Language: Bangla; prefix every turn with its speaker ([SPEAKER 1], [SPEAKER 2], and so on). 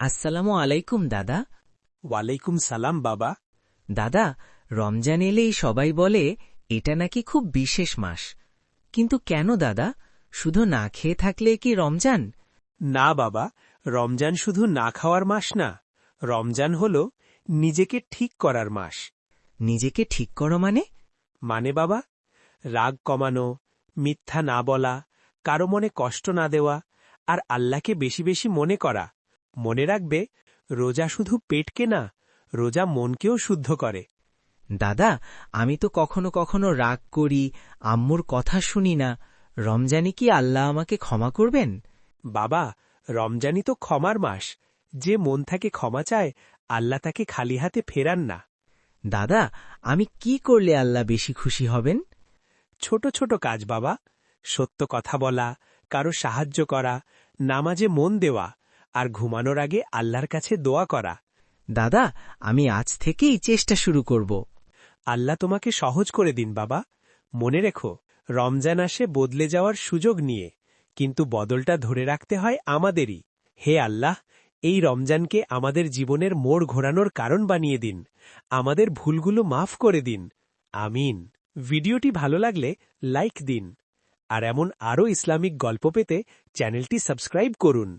[SPEAKER 1] আসসালামু আলাইকুম দাদা।
[SPEAKER 2] ওয়ালাইকুম সালাম বাবা।
[SPEAKER 1] দাদা রমজান এলেই সবাই বলে এটা নাকি খুব বিশেষ মাস। কিন্তু কেন দাদা? শুধু না খেয়ে থাকলে কি রমজান?
[SPEAKER 2] না বাবা রমজান শুধু না খাওয়ার মাস না। রমজান হল নিজেকে ঠিক করার মাস।
[SPEAKER 1] নিজেকে ঠিক করো মানে?
[SPEAKER 2] মানে বাবা রাগ কমানো মিথ্যা না বলা কারও মনে কষ্ট না দেওয়া আর আল্লাহকে বেশি বেশি মনে করা। মনে রাখবে রোজা শুধু পেটকে না রোজা মনকেও শুদ্ধ করে।
[SPEAKER 1] দাদা আমি তো কখনো কখনো রাগ করি আম্মুর কথা শুনি না। রমজানি কি আল্লাহ আমাকে ক্ষমা করবেন?
[SPEAKER 2] বাবা রমজানই তো ক্ষমার মাস। যে মন থাকে ক্ষমা চায় আল্লাহ তাকে খালি হাতে ফেরান না।
[SPEAKER 1] দাদা আমি কি করলে আল্লাহ বেশি খুশি হবেন?
[SPEAKER 2] ছোট ছোট কাজ বাবা। সত্য কথা বলা কারও সাহায্য করা নামাজে মন দেওয়া আর ঘুমানোর আগে আল্লাহর কাছে দোয়া করা।
[SPEAKER 1] দাদা আমি আজ থেকেই চেষ্টা শুরু করব।
[SPEAKER 2] আল্লাহ তোমাকে সহজ করে দিন বাবা। মনে রেখো রমজান আসে বদলে যাওয়ার সুযোগ নিয়ে কিন্তু বদলটা ধরে রাখতে হয় আমাদেরই। হে আল্লাহ এই রমজানকে আমাদের জীবনের মোড় ঘোরানোর কারণ বানিয়ে দিন। আমাদের ভুলগুলো মাফ করে দিন। আমিন। ভিডিওটি ভালো লাগলে লাইক দিন। আর এমন আরও ইসলামিক গল্প পেতে চ্যানেলটি সাবস্ক্রাইব করুন।